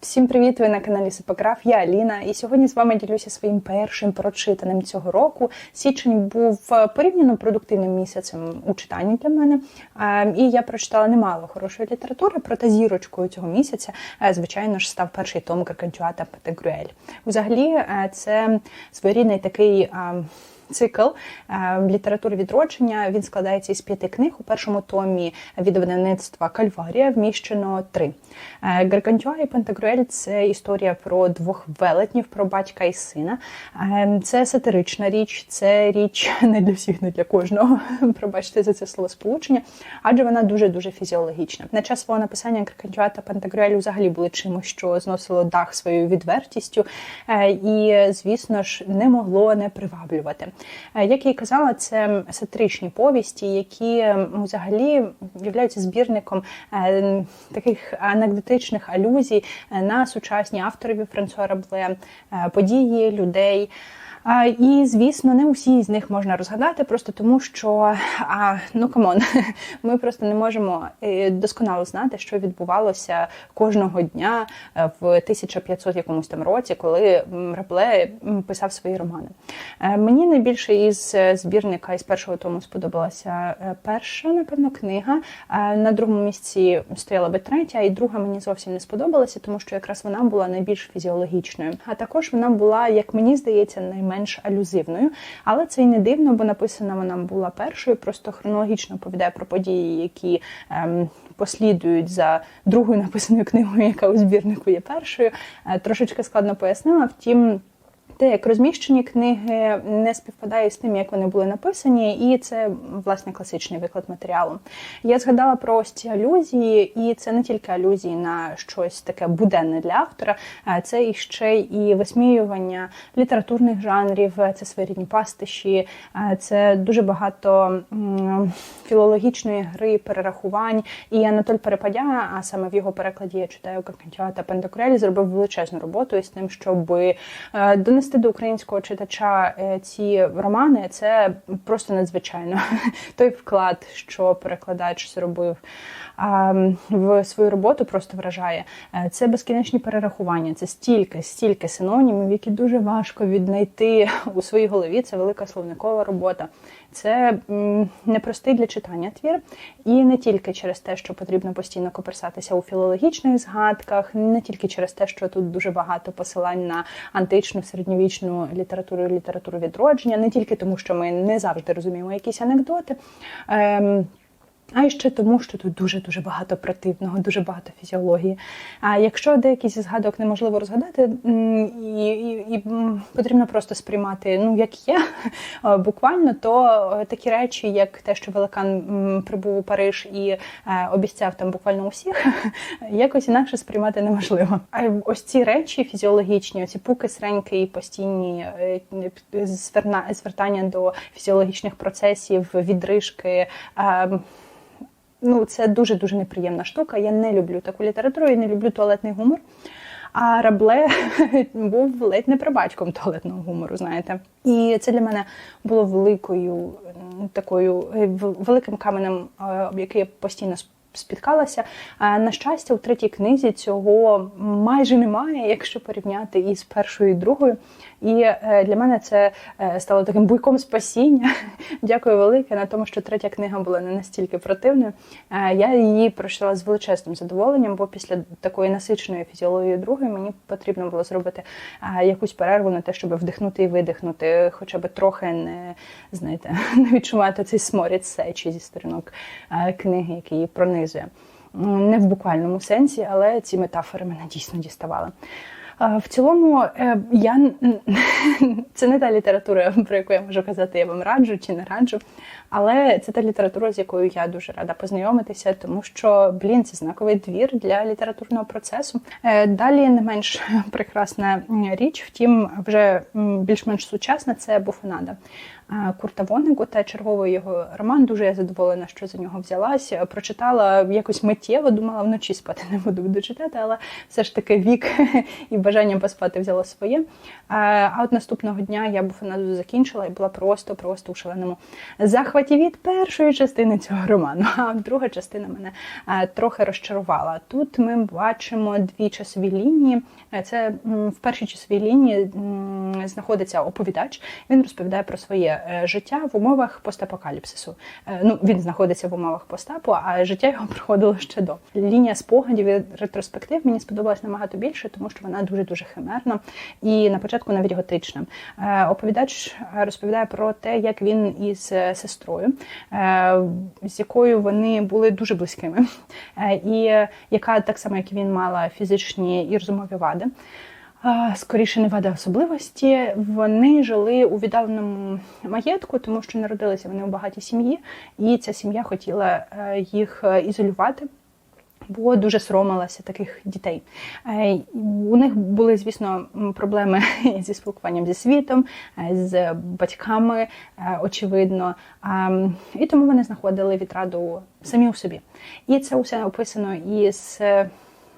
Всім привіт! Ви на каналі Сипограф, я Аліна, і сьогодні з вами ділюся своїм першим прочитаним цього року. Січень був е, порівняно продуктивним місяцем у читанні для мене. Е, І я прочитала немало хорошої літератури, проте зірочкою цього місяця, е, звичайно ж, став перший том Гарканчуата Петегрюель. Взагалі, це своєрідний такий. Цикл е, літератури відродження він складається із п'яти книг. У першому томі від видавництва Кальварія вміщено три. Е, Гаргантюа і Пентагруель це історія про двох велетнів, про батька і сина. Е, Це сатирична річ, це річ не для всіх, не для кожного. Пробачте за це словосполучення, адже вона дуже дуже фізіологічна. На час свого написання Гаргантюа та Пентагруель взагалі були чимось, що зносило дах своєю відвертістю, і звісно ж не могло не приваблювати. Е, Як я й казала, це сатиричні повісті, які взагалі являються збірником е, таких анекдотичних алюзій е, на сучасні авторів Франсуа Рабле, е, події, людей. І, звісно, не усі з них можна розгадати, просто тому що а, ну камон, ми просто не можемо е, досконало знати, що відбувалося кожного дня е, в 1500 якомусь там році, коли Рабле писав свої романи. Е, Мені найбільше із е, збірника із першого тому сподобалася е, перша, напевно, книга. На другому місці стояла би третя, і друга мені зовсім не сподобалася, тому що якраз вона була найбільш фізіологічною. А також вона була, як мені здається, найменш алюзивною. Але це й не дивно, бо написана вона була першою, просто хронологічно оповідає про події, які ем, послідують за другою написаною книгою, яка у збірнику є першою. Е, Трошечки складно пояснила. Втім. Те, як розміщені книги, не співпадає з тим, як вони були написані, і це власне класичний виклад матеріалу. Я згадала про ось ці алюзії, і це не тільки алюзії на щось таке буденне для автора, а це і ще і висміювання літературних жанрів, це своєрідні пастиші, це дуже багато філологічної гри, перерахувань. І Анатоль Перепадя, а саме в його перекладі я читаю Каркантюа та Пентакурелі, зробив величезну роботу із тим, щоб е, донести до українського читача е, ці романи. Це просто надзвичайно той вклад, що перекладач зробив в свою роботу, просто вражає. Е, Це безкінечні перерахування, це стільки, стільки синонімів, які дуже важко віднайти у своїй голові. Це велика словникова робота. Це непростий для читання твір, і не тільки через те, що потрібно постійно коперсатися у філологічних згадках, не тільки через те, що тут дуже багато посилань на античну середньовічну літературу і літературу відродження, не тільки тому, що ми не завжди розуміємо якісь анекдоти. Ем, а ще тому, що тут дуже дуже багато противного, дуже багато фізіології. А якщо деякі зі згадок неможливо розгадати, і, і, і потрібно просто сприймати, ну як є е, буквально, то е, такі речі, як те, що великан прибув у Париж і е, обіцяв там буквально усіх, якось інакше сприймати неможливо. А ось ці речі фізіологічні, оці пуки, среньки і постійні звертання до фізіологічних процесів, відрижки. Ну, це дуже дуже неприємна штука. Я не люблю таку літературу, я не люблю туалетний гумор. А Рабле був ледь не прабатьком туалетного гумору, знаєте. І це для мене було великою такою е, великим каменем, е, об який я постійно сп- спіткалася. На щастя, у третій книзі цього майже немає, якщо порівняти із першою і другою. І е, для мене це е, стало таким буйком спасіння. Дякую велике на тому, що третя книга була не настільки противною. Е, Я її прочитала з величезним задоволенням, бо після такої насиченої фізіології другої мені потрібно було зробити якусь перерву на те, щоб вдихнути і видихнути, хоча б трохи не знаєте, не відчувати цей сморід сечі зі сторінок книги, який її пронизує. Не в буквальному сенсі, але ці метафори мене дійсно діставали. В цілому, е, я це не та література, про яку я можу казати, я вам раджу чи не раджу. Але це та література, з якою я дуже рада познайомитися, тому що блін, це знаковий двір для літературного процесу. Е, Далі не менш прекрасна річ, втім, вже більш-менш сучасна це буфонада. Курта Вонегута, черговий його роман. Дуже я задоволена, що за нього взялася. Прочитала якось миттєво, думала, вночі спати не буду дочитати, але все ж таки вік і бажання поспати взяло своє. А от наступного дня я буфанаду закінчила і була просто-просто у шаленому захваті від першої частини цього роману. А друга частина мене трохи розчарувала. Тут ми бачимо дві часові лінії. Це в першій часовій лінії знаходиться оповідач. Він розповідає про своє е, життя в умовах постапокаліпсису. Е, ну, він знаходиться в умовах постапу, а життя його проходило ще до. Лінія спогадів і ретроспектив мені сподобалась набагато більше, тому що вона дуже дуже химерна і на початку навіть готична. Е, оповідач розповідає про те, як він із сестрою, з якою вони були дуже близькими, і яка так само, як і він мала фізичні і розумові вади скоріше не вада особливості. Вони жили у віддаленому маєтку, тому що народилися вони у багатій сім'ї, і ця сім'я хотіла е, їх е, ізолювати. Бо дуже соромилася таких дітей. Е, у них були, звісно, проблеми зі спілкуванням зі світом, з батьками, очевидно. І тому вони знаходили відраду самі у собі. І це усе описано із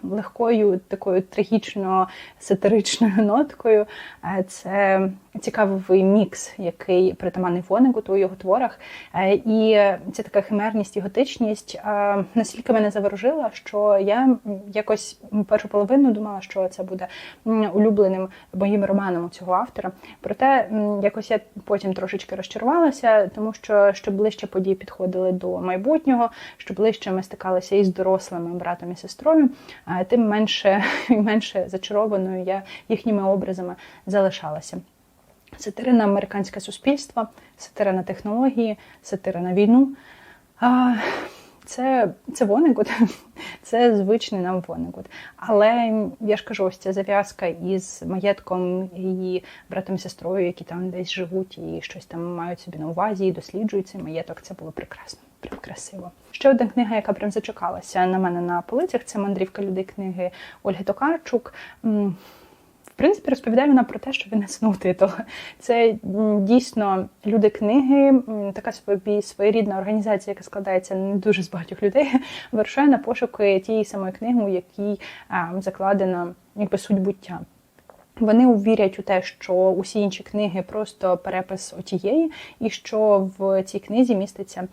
легкою такою трагічно сатиричною ноткою. Е, це цікавий мікс, який притаманний Вонегуту у його творах. Е, і ця така химерність і готичність е, настільки мене заворожила, що я якось першу половину думала, що це буде улюбленим моїм романом цього автора. Проте якось я потім трошечки розчарувалася, тому що що ближче події підходили до майбутнього, що ближче ми стикалися із дорослими братом і сестрою, тим менше менше зачарованою я їхніми образами залишалася. Сатира на американське суспільство, сатира на технології, сатира на війну. Це це Вонегут, це звичний нам Вонегут. Але я ж кажу, ось ця зав'язка із маєтком і братом і сестрою, які там десь живуть і щось там мають собі на увазі, і досліджують цей маєток. Це було прекрасно, прям красиво. Ще одна книга, яка прям зачекалася на мене на полицях, це мандрівка людей книги Ольги Токарчук принципі, розповідає вона про те, що він існув титул. Це дійсно люди книги, така собі своєрідна організація, яка складається не дуже з багатьох людей, вирушає на пошуки тієї самої книги, у якій закладена якби суть буття. Вони увірять у те, що усі інші книги просто перепис отієї, і що в цій книзі міститься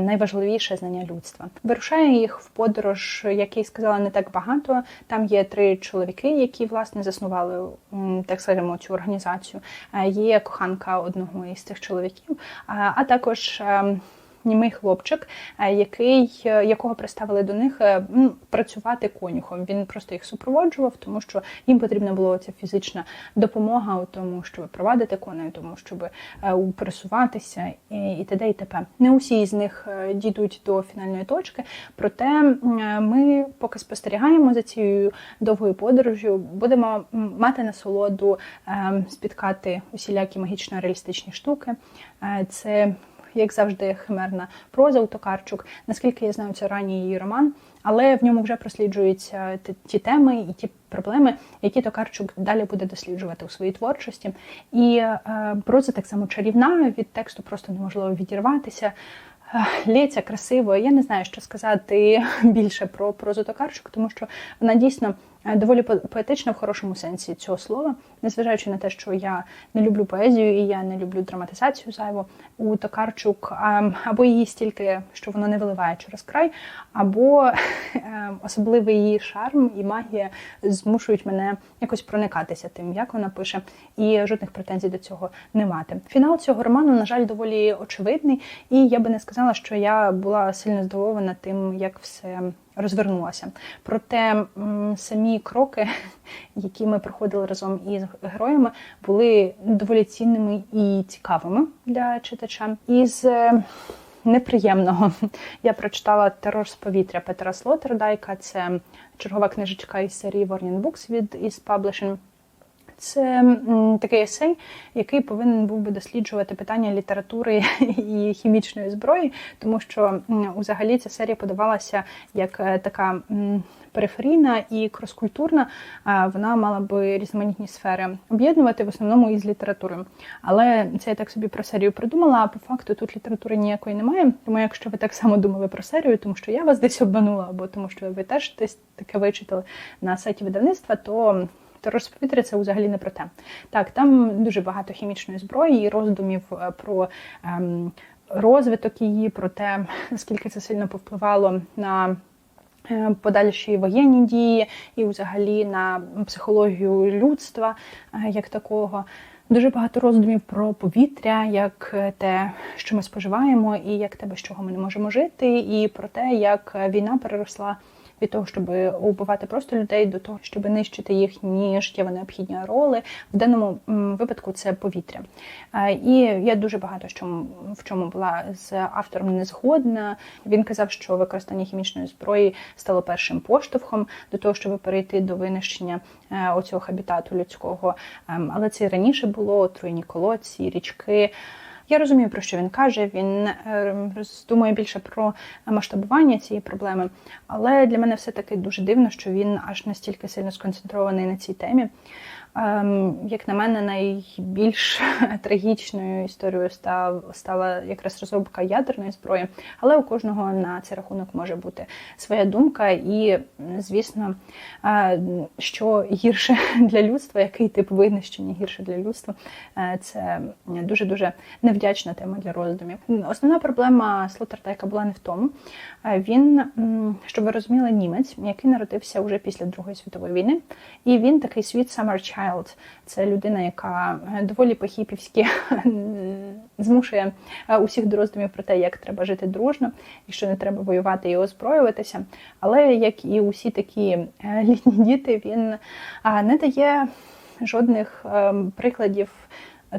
найважливіше знання людства. Вирушає їх в подорож, як я сказала, не так багато. Там є три чоловіки, які власне заснували так скажемо, цю організацію. Є коханка одного із цих чоловіків, а також ем, німий хлопчик, е, який, е, якого приставили до них е, працювати конюхом. Він просто їх супроводжував, тому що їм потрібна була ця фізична допомога у тому, щоб провадити коней, тому щоб пересуватися і т.д. і т.п. Не усі з них дійдуть до фінальної точки, проте ми поки спостерігаємо за цією довгою подорожю, будемо мати насолоду спіткати усілякі магічно-реалістичні штуки. Це як завжди, химерна проза у Токарчук. Наскільки я знаю, це ранній її роман, але в ньому вже просліджуються ті теми і ті проблеми, які Токарчук далі буде досліджувати у своїй творчості. І е, проза так само чарівна, від тексту просто неможливо відірватися. Лється красиво. Я не знаю, що сказати більше про прозу Токарчук, тому що вона дійсно Е, доволі поетична в хорошому сенсі цього слова, незважаючи на те, що я не люблю поезію і я не люблю драматизацію зайву у Токарчук, або її стільки, що воно не виливає через край, або е, особливий її шарм і магія змушують мене якось проникатися тим, як вона пише, і жодних претензій до цього не мати. Фінал цього роману, на жаль, доволі очевидний, і я би не сказала, що я була сильно здивована тим, як все розвернулася. Проте самі кроки, які ми проходили разом із героями, були доволі цінними і цікавими для читача. Із е, неприємного я прочитала терор з повітря Петра Слотердайка. Це чергова книжечка із серії Warning Books від із Publishing. Це такий есей, який повинен був би досліджувати питання літератури і хімічної зброї, тому що взагалі ця серія подавалася як е, така. Периферійна і кроскультурна, вона мала би різноманітні сфери об'єднувати в основному із літературою. Але це я так собі про серію придумала. А по факту тут літератури ніякої немає. Тому, якщо ви так само думали про серію, тому що я вас десь обманула, або тому, що ви теж десь таке вичитали на сайті видавництва, то то розповітря це взагалі не про те. Так, там дуже багато хімічної зброї і роздумів е, про ем, розвиток її, про те, наскільки це сильно повпливало на. Е, подальші воєнні дії і, взагалі, на психологію людства е, як такого. Дуже багато роздумів про повітря, як те, що ми споживаємо, і як те, без чого ми не можемо жити, і про те, як війна переросла від того, щоб убивати просто людей, до того, щоб нищити їхні життєво необхідні роли. В даному випадку це повітря. І я дуже багато в чому, була з автором не згодна. Він казав, що використання хімічної зброї стало першим поштовхом до того, щоб перейти до винищення е, оцього хабітату людського. Ем, але це і раніше було отруєні колодці, річки. Я розумію, про що він каже. Він думає роздумує більше про масштабування цієї проблеми, але для мене все таки дуже дивно, що він аж настільки сильно сконцентрований на цій темі. Ем, як на мене, найбільш трагічною історією став стала якраз розробка ядерної зброї, але у кожного на цей рахунок може бути своя думка, і, звісно, е, що гірше для людства, який тип винищення гірше для людства, е, це дуже дуже невдячна тема для роздумів. Основна проблема Слотертайка була не в тому. Е, він, щоб ви розуміли, німець, який народився вже після Другої світової війни, і він такий світ summer. Child. Це людина, яка е, доволі похіпівськи змушує е, усіх до роздумів про те, як треба жити дружно, і що не треба воювати і озброюватися. Але як і усі такі е, літні діти, він не дає жодних прикладів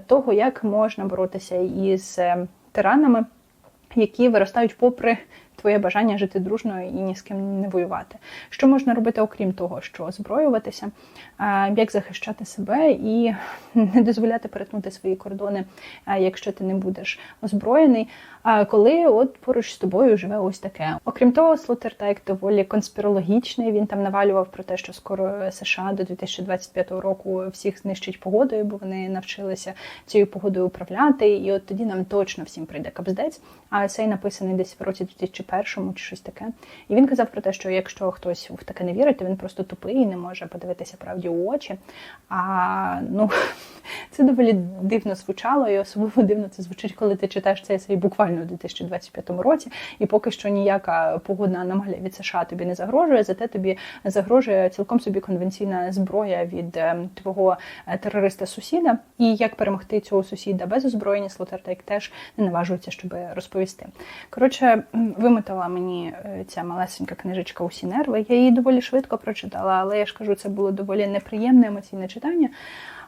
того, як можна боротися із тиранами, які виростають попри твоє бажання жити дружно і ні з ким не воювати. Що можна робити, окрім того, що озброюватися, як захищати себе і не дозволяти перетнути свої кордони, якщо ти не будеш озброєний. Коли от поруч з тобою живе ось таке. Окрім того, Слотертайк доволі конспірологічний. Він там навалював про те, що скоро США до 2025 року всіх знищить погодою, бо вони навчилися цією погодою управляти. І от тоді нам точно всім прийде капздець. А цей написаний десь в році 2001 чи щось таке. І він казав про те, що якщо хтось в таке не вірить, то він просто тупий і не може подивитися правді у очі. А ну це доволі дивно звучало, і особливо дивно це звучить, коли ти читаєш цей свій буквально у 2025 році, і поки що ніяка погодна аномалія від США тобі не загрожує, зате тобі загрожує цілком собі конвенційна зброя від е, твого е, терориста-сусіда. І як перемогти цього сусіда без озброєння, Слотертейк теж не наважується, щоб розповісти. Коротше, вимотала мені е, ця малесенька книжечка усі нерви. Я її доволі швидко прочитала, але я ж кажу, це було доволі неприємне емоційне читання.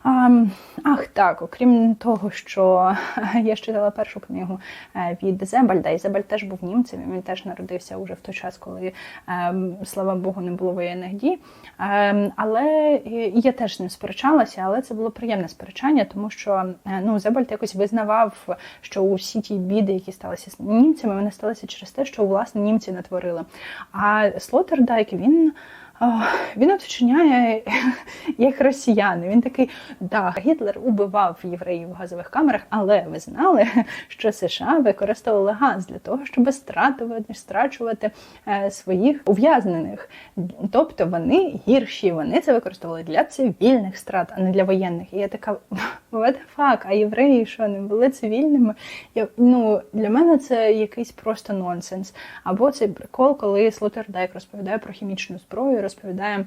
Ах, так, окрім того, що я ж читала першу книгу е, від Зебальда, і Зебальд теж був німцем, він теж народився уже в той час, коли, ем, слава Богу, не було воєнних дій. Ем, але я теж з ним сперечалася, але це було приємне сперечання, тому що е, ну, Зебальд якось визнавав, що усі ті біди, які сталися з німцями, вони сталися через те, що власне німці натворили. А Слотердайк, він він вчиняє як росіяни. Він такий, да, Гітлер убивав євреїв в газових камерах, але ви знали, що США використовували газ для того, щоб стратувати, страчувати е, своїх ув'язнених. Тобто вони гірші, вони це використовували для цивільних страт, а не для воєнних. І я така what the fuck, а євреї, що не були цивільними? Я, ну, Для мене це якийсь просто нонсенс. Або цей прикол, коли Слотердайк розповідає про хімічну зброю розповідає,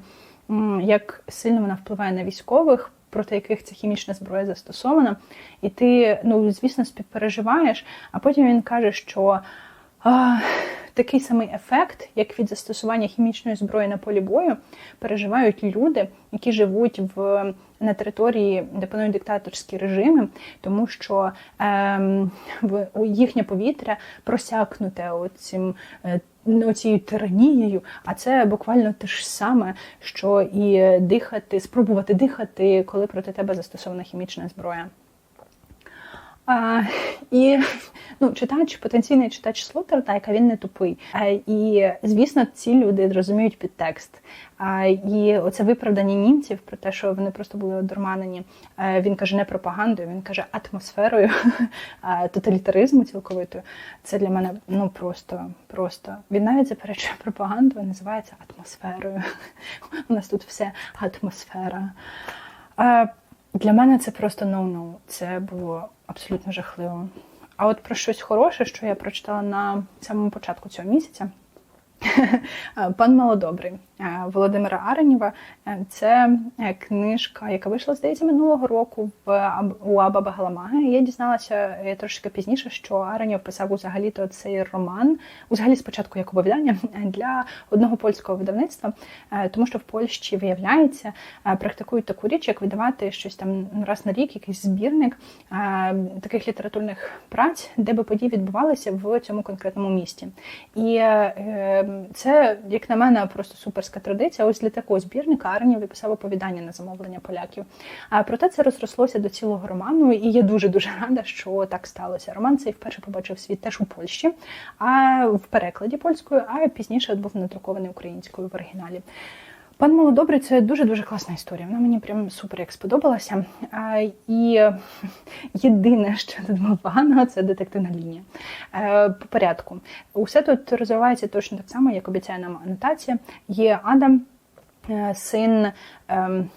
як сильно вона впливає на військових, проти яких ця хімічна зброя застосована. І ти, ну, звісно, співпереживаєш, а потім він каже, що. Такий самий ефект, як від застосування хімічної зброї на полі бою, переживають люди, які живуть в на території, де панують диктаторські режими, тому що в їхнє повітря просякнуте цим е, оцією тиранією, а це буквально те ж саме, що і дихати, спробувати дихати, коли проти тебе застосована хімічна зброя. А, І ну, читач, потенційний читач Слотerdайка, він не тупий. А, І звісно, ці люди розуміють підтекст. А, І оце виправдання німців про те, що вони просто були одурманені. А, Він каже не пропагандою, він каже атмосферою тоталітаризму цілковитою. Це для мене ну просто, просто. Він навіть заперечує пропаганду, називається атмосферою. У нас тут все атмосфера. А, Для мене це просто no-no. Це було абсолютно жахливо. А от про щось хороше, що я прочитала на самому початку цього місяця. Пан Малодобрий Володимира Аренєва. Це е, книжка, яка вийшла, здається, минулого року в у Аба Багаламага. Я дізналася е, трошки пізніше, що Аренєв писав взагалі-то цей роман, взагалі спочатку як оповідання для одного польського видавництва, е, тому що в Польщі виявляється, практикують таку річ, як видавати щось там раз на рік, якийсь збірник таких літературних праць, де би події відбувалися в цьому конкретному місті. І це, як на мене, просто суперська традиція. Ось для такого збірника Арнів виписав оповідання на замовлення поляків. А проте це розрослося до цілого роману, і я дуже дуже рада, що так сталося. Роман цей вперше побачив світ теж у Польщі, а в перекладі польською, а пізніше був надрукований українською в оригіналі. Пан Молодобрий це дуже-дуже класна історія. Вона мені прям супер як сподобалася. А, І єдине, що тут було поганого, це детективна лінія. Е, по порядку. Усе тут розвивається точно так само, як обіцяє нам анотація. Є Адам, е, син. Ем,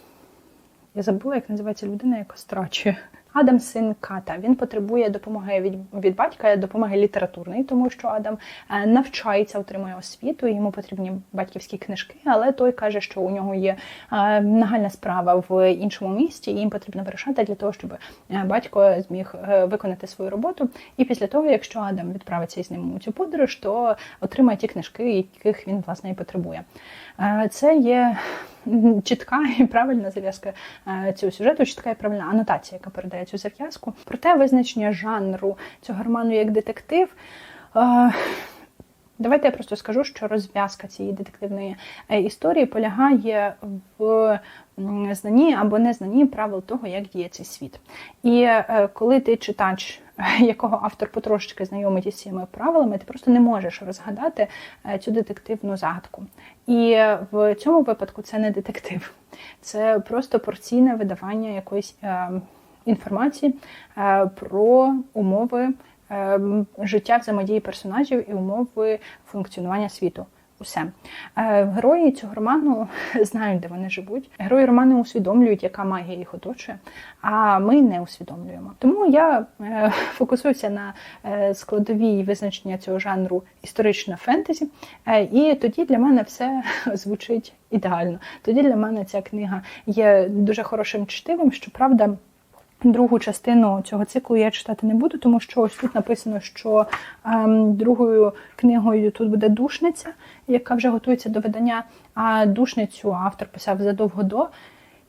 я забула, як називається людина, яка страчує. Адам син ката. Він потребує допомоги від від батька, допомоги літературної, тому що Адам е, навчається, отримує освіту. Йому потрібні батьківські книжки, але той каже, що у нього є е, нагальна справа в іншому місті, і їм потрібно вирішати для того, щоб е, батько зміг виконати свою роботу. І після того, якщо Адам відправиться із ним у цю подорож, то отримає ті книжки, яких він власне і потребує. Це є чітка і правильна зав'язка е, цього сюжету, чітка і правильна анотація, яка передає цю зав'язку. Проте визначення жанру цього роману як детектив. Е, давайте я просто скажу, що розв'язка цієї детективної е, історії полягає в знанні або незнанні правил того, як діє цей світ. І коли ти читач якого автор потрошечки знайомить із цими правилами, ти просто не можеш розгадати е, цю детективну загадку. І в цьому випадку це не детектив, це просто порційне видавання якоїсь е, інформації е, про умови життя взаємодії персонажів і умови функціонування світу. Усе е, герої цього роману знають, де вони живуть. Герої роману усвідомлюють, яка магія їх оточує, а ми не усвідомлюємо. Тому я е, фокусуюся на е, складовій визначення цього жанру історична фентезі, і тоді для мене все звучить ідеально. Тоді для мене ця книга є дуже хорошим чтивом, щоправда. Другу частину цього циклу я читати не буду, тому що ось тут написано, що ем, другою книгою тут буде душниця, яка вже готується до видання. А душницю автор писав задовго до.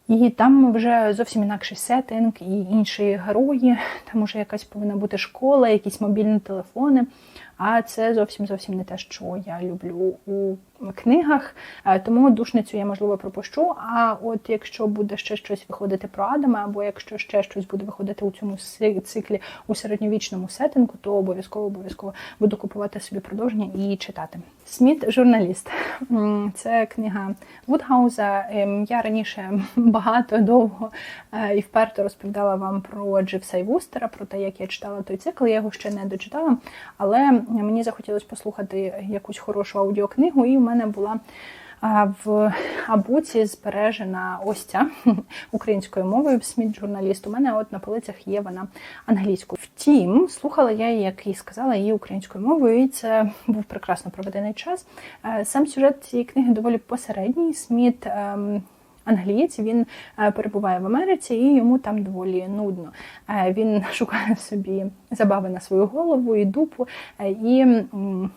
І там вже зовсім інакший сеттинг і інші герої. Там уже якась повинна бути школа, якісь мобільні телефони. А це зовсім зовсім не те, що я люблю у книгах. Е, тому душницю я можливо пропущу. А от якщо буде ще щось виходити про Адама, або якщо ще щось буде виходити у цьому циклі у середньовічному сеттингу, то обов'язково обов'язково буду купувати собі продовження і читати. Сміт журналіст. Це книга Вудгауза. Ем, я раніше багато довго е, і вперто розповідала вам про Дживса і Вустера, про те, як я читала той цикл. Я його ще не дочитала, але мені захотілося послухати якусь хорошу аудіокнигу, і мене була в Абуці збережена ця українською мовою сміт журналіст. У мене от на полицях є вона англійською. Втім, слухала я як і сказала, її українською мовою, і це був прекрасно проведений час. Е, сам сюжет цієї книги доволі посередній. Сміт. Англієць, він е, перебуває в Америці і йому там доволі нудно. Е, він шукає собі забави на свою голову і дупу е, і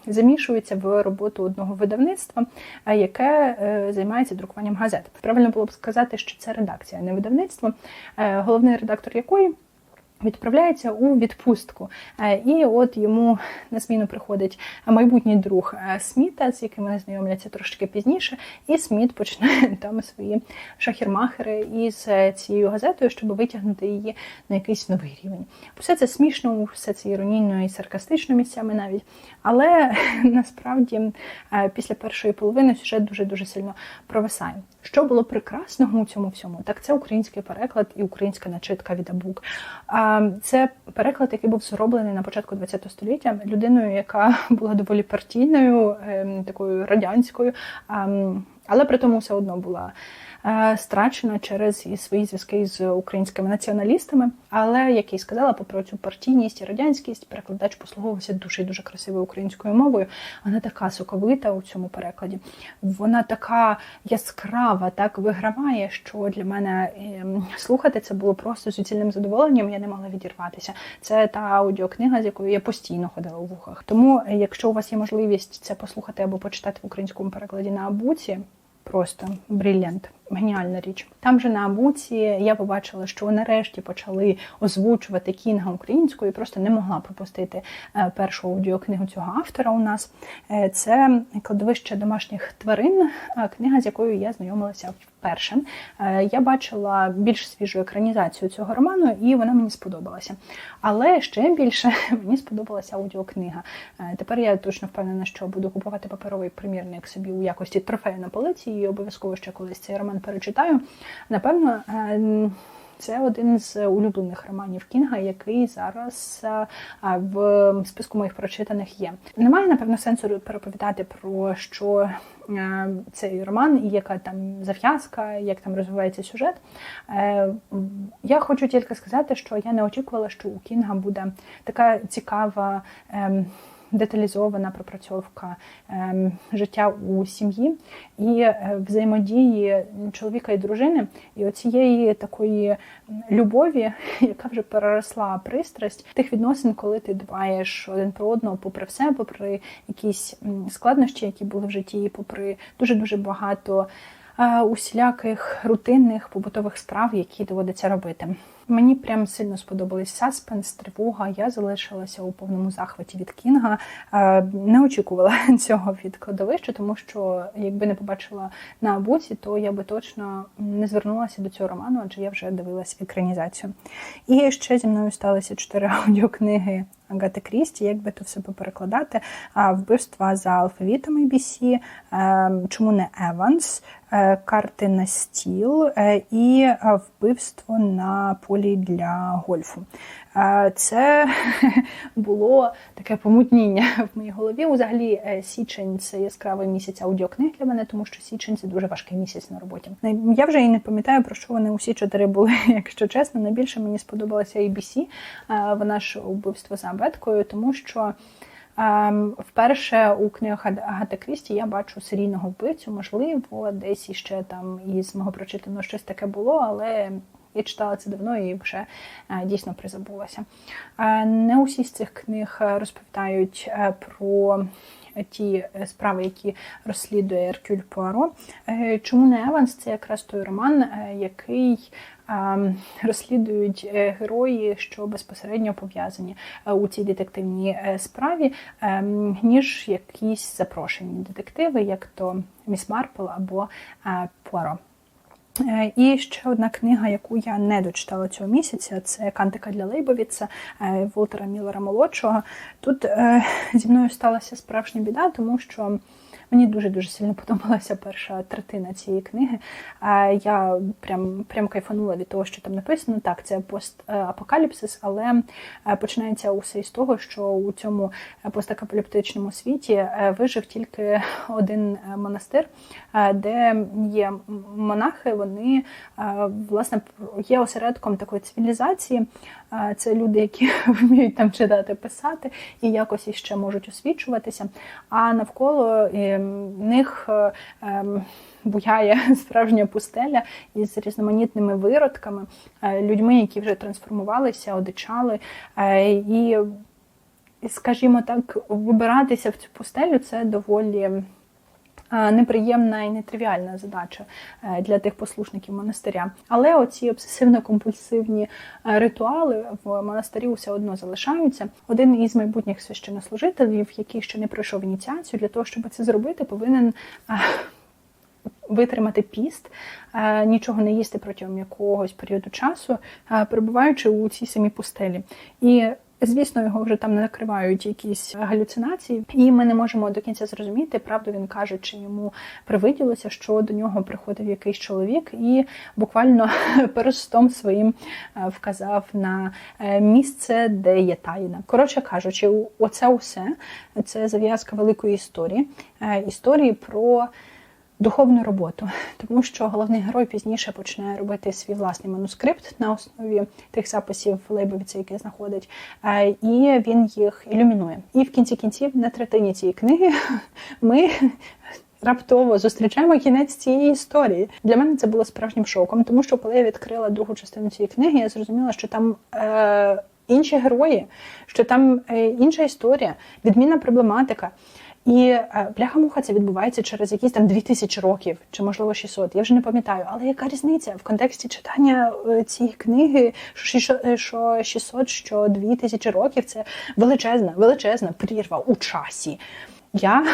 замішується в роботу одного видавництва, яке займається друкуванням газет. Правильно було б сказати, що це редакція, а не видавництво, головний редактор якої. Відправляється у відпустку. Е, і от йому на зміну приходить майбутній друг е, Сміта, з яким вони знайомляться трошки пізніше, і Сміт починає там свої шахірмахери із е, цією газетою, щоб витягнути її на якийсь новий рівень. Все це смішно, все це іронійно і саркастично місцями навіть. Але насправді після першої половини сюжет дуже дуже сильно провисає. Що було прекрасного у цьому всьому? Так це український переклад і українська начитка від Абук. Це переклад, який був зроблений на початку ХХ століття людиною, яка була доволі партійною, ем, такою радянською, але при тому все одно була. Е, страчена через свої зв'язки з українськими націоналістами. Але як я й сказала, попри цю партійність і радянськість, перекладач послуговувався дуже дуже красивою українською мовою. Вона така соковита у цьому перекладі. Вона така яскрава, так виграває, що для мене ем, слухати це було просто суцільним задоволенням. Я не мала відірватися. Це та аудіокнига, з якою я постійно ходила у вухах. Тому, якщо у вас є можливість це послухати або почитати в українському перекладі на абуці, просто брильянт геніальна річ. Там же на Абуці я побачила, що нарешті почали озвучувати кінга українською, і просто не могла пропустити е, першу аудіокнигу цього автора. У нас е, це кладовище домашніх тварин, е, книга, з якою я знайомилася вперше. Я бачила більш свіжу екранізацію цього роману, і вона мені сподобалася. Але ще більше мені сподобалася аудіокнига. Тепер я точно впевнена, що буду купувати паперовий примірник собі у якості трофею на полиці, і обов'язково ще колись цей роман перечитаю. Напевно, е, це один з улюблених романів Кінга, який зараз е, в списку моїх прочитаних є. Немає, напевно, сенсу переповідати про що е, цей роман і яка там зав'язка, як там розвивається сюжет. Я хочу тільки сказати, що я не очікувала, що у Кінга буде така цікава. Деталізована пропрацьовка ем, життя у сім'ї і е, взаємодії чоловіка і дружини, і оцієї такої любові, яка вже переросла пристрасть тих відносин, коли ти дбаєш один про одного, попри все, попри якісь складнощі, які були в житті, попри дуже дуже багато усіляких рутинних побутових справ, які доводиться робити. Мені прям сильно сподобались саспенс, тривога. Я залишилася у повному захваті від Кінга. Не очікувала цього від кладовища, тому що якби не побачила на абуці, то я би точно не звернулася до цього роману, адже я вже дивилася екранізацію. І ще зі мною сталися чотири аудіокниги Агати Крісті, як би то все перекладати. Вбивства за алфавітами BC, ем, чому не Еванс, е, карти на стіл е, і е, вбивство на полі для гольфу. Це було таке помутніння в моїй голові. Взагалі, е, січень це яскравий місяць аудіокниг для мене, тому що січень це дуже важкий місяць на роботі. Я вже і не пам'ятаю про що вони усі чотири були, якщо чесно. Найбільше мені сподобалася ABC, вона ж убивство за абеткою, тому що. Ем, вперше у книгах Агата Крісті я бачу серійного вбивцю, можливо, десь іще там із мого прочитаного щось таке було, але я читала це давно і вже е, дійсно призабулася. Е, не усі з цих книг е, розповідають про ті справи, які розслідує Еркюль Пуаро. Чому не Еванс? Це якраз той роман, який розслідують герої, що безпосередньо пов'язані у цій детективній справі, ніж якісь запрошені детективи, як то Міс Марпл або Пуаро. Е, і ще одна книга, яку я не дочитала цього місяця, це Кантика для Лейбовіца е, Волтера Міллера молодшого. Тут е, зі мною сталася справжня біда, тому що Мені дуже-дуже сильно подобалася перша третина цієї книги. Я прям прям кайфанула від того, що там написано. Так, це постапокаліпсис, але е, починається усе із того, що у цьому постапокаліптичному світі е, вижив тільки один е, монастир, де є монахи, вони власне є осередком такої цивілізації. Це люди, які вміють там читати, писати і якось іще можуть освічуватися. А навколо них е, ем, буяє справжня пустеля із різноманітними виродками, е, людьми, які вже трансформувалися, одичали. Е, і, скажімо так, вибиратися в цю пустелю це доволі неприємна і нетривіальна задача е, для тих послушників монастиря. Але оці обсесивно-компульсивні е, ритуали в монастирі все одно залишаються. Один із майбутніх священнослужителів, який ще не пройшов ініціацію, для того, щоб це зробити, повинен. Витримати піст, нічого не їсти протягом якогось періоду часу, перебуваючи у цій самій пустелі. І Звісно, його вже там накривають якісь галюцинації, і ми не можемо до кінця зрозуміти, правду він каже, чи йому привиділося, що до нього приходив якийсь чоловік, і буквально перстом своїм е, вказав на е, місце, де є таїна. Коротше кажучи, оце усе це зав'язка великої історії, е, історії про духовну роботу, тому що головний герой пізніше почне робити свій власний манускрипт на основі тих записів Лейбовіця, які знаходить, е, і він їх ілюмінує. І в кінці кінців на третині цієї книги ми. Раптово зустрічаємо кінець цієї історії. Для мене це було справжнім шоком, тому що коли я відкрила другу частину цієї книги, я зрозуміла, що там е, інші герої, що там е, інша історія, відмінна проблематика. І е, бляха-муха це відбувається через якісь там 2000 років, чи можливо 600, Я вже не пам'ятаю. Але яка різниця в контексті читання е, цієї книги, що 600, що 2000 років це величезна, величезна прірва у часі. Я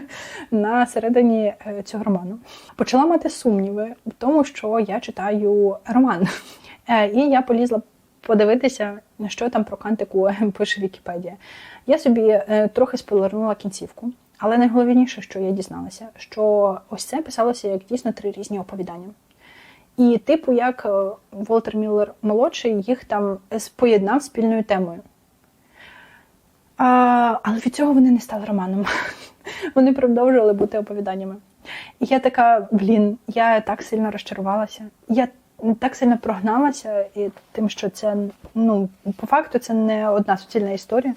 на середині е, цього роману почала мати сумніви в тому, що я читаю роман. І я полізла подивитися, що там про кантику пише Вікіпедія. Я собі е, трохи спойлернула кінцівку, але найголовніше, що я дізналася, що ось це писалося як дійсно три різні оповідання. І, типу, як е, Волтер Міллер молодший їх там поєднав спільною темою. А, Але від цього вони не стали романом. Вони продовжували бути оповіданнями. І я така, блін, я так сильно розчарувалася. Я так сильно прогналася, і тим, що це ну по факту це не одна суцільна історія.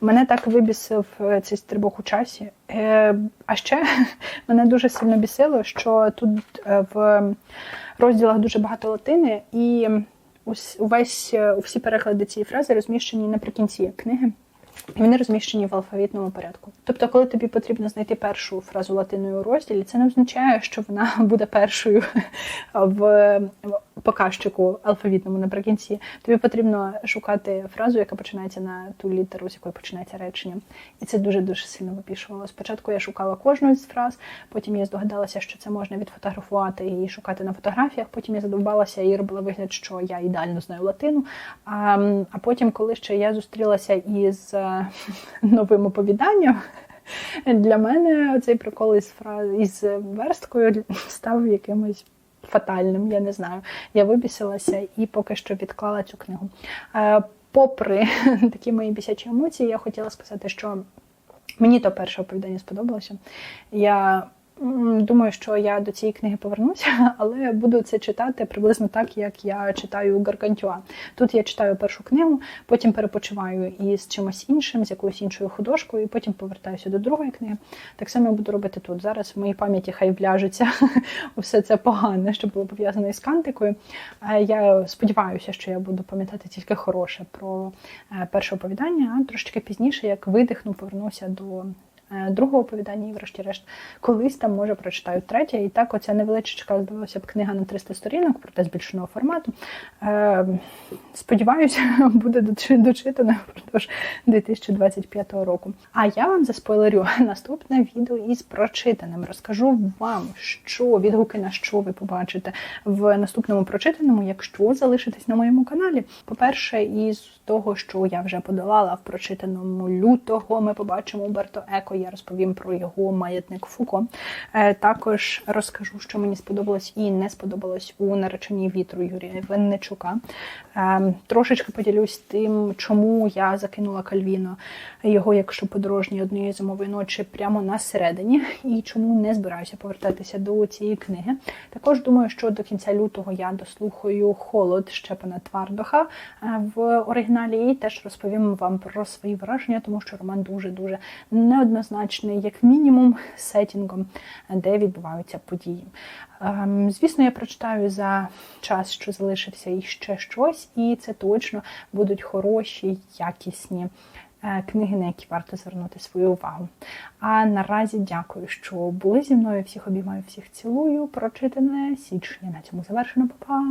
Мене так вибісив е, цей стрибок у часі. Е, а ще мене дуже сильно бісило, що тут е, в розділах дуже багато латини, і увесь усі переклади цієї фрази розміщені наприкінці книги. Вони розміщені в алфавітному порядку. Тобто, коли тобі потрібно знайти першу фразу латиною у розділі, це не означає, що вона буде першою в показчику алфавітному наприкінці. Тобі потрібно шукати фразу, яка починається на ту літеру, з якої починається речення. І це дуже-дуже сильно випішувало. Спочатку я шукала кожну з фраз, потім я здогадалася, що це можна відфотографувати і шукати на фотографіях. Потім я задовбалася і робила вигляд, що я ідеально знаю латину. А а потім, коли ще я зустрілася із новим оповіданням. Для мене цей прикол із фраз із версткою став якимось фатальним. Я не знаю. Я вибісилася і поки що відклала цю книгу. Е, попри такі мої бісячі емоції, я хотіла сказати, що мені то перше оповідання сподобалося. Я Думаю, що я до цієї книги повернуся, але буду це читати приблизно так, як я читаю Гаргантюа. Тут я читаю першу книгу, потім перепочиваю із чимось іншим, з якоюсь іншою художкою, і потім повертаюся до другої книги. Так само я буду робити тут. Зараз в моїй пам'яті хай вляжеться все це погане, що було пов'язане із кантикою. Я сподіваюся, що я буду пам'ятати тільки хороше про е, перше оповідання, а трошечки пізніше, як видихну, повернуся до другого оповідання, і, врешті-решт, колись там може прочитаю третє. І так, оця невеличка, здавалося б, книга на 300 сторінок, проте збільшеного формату. Е, Сподіваюся, буде дочитана впродовж 2025 року. А я вам заспойлерю наступне відео із прочитаним. Розкажу вам, що відгуки на що ви побачите в наступному прочитаному, якщо залишитесь на моєму каналі. По-перше, із того, що я вже подолала в прочитаному лютого, ми побачимо Уберто Еко я розповім про його маятник Фуко. Е, також розкажу, що мені сподобалось і не сподобалось у нареченні вітру Юрія Винничука. Е, трошечки поділюсь тим, чому я закинула Кальвіно його, якщо подорожні однієї зимової ночі, прямо на середині, і чому не збираюся повертатися до цієї книги. Також думаю, що до кінця лютого я дослухаю холод Щепана Твардоха е, в оригіналі і теж розповім вам про свої враження, тому що роман дуже дуже неоднозначно однозначний, як мінімум, сетінгом, де відбуваються події. Ем, звісно, я прочитаю за час, що залишився і ще щось, і це точно будуть хороші, якісні е, книги, на які варто звернути свою увагу. А наразі дякую, що були зі мною. Всіх обіймаю, всіх цілую. Прочитане січня на цьому завершено. Па-па!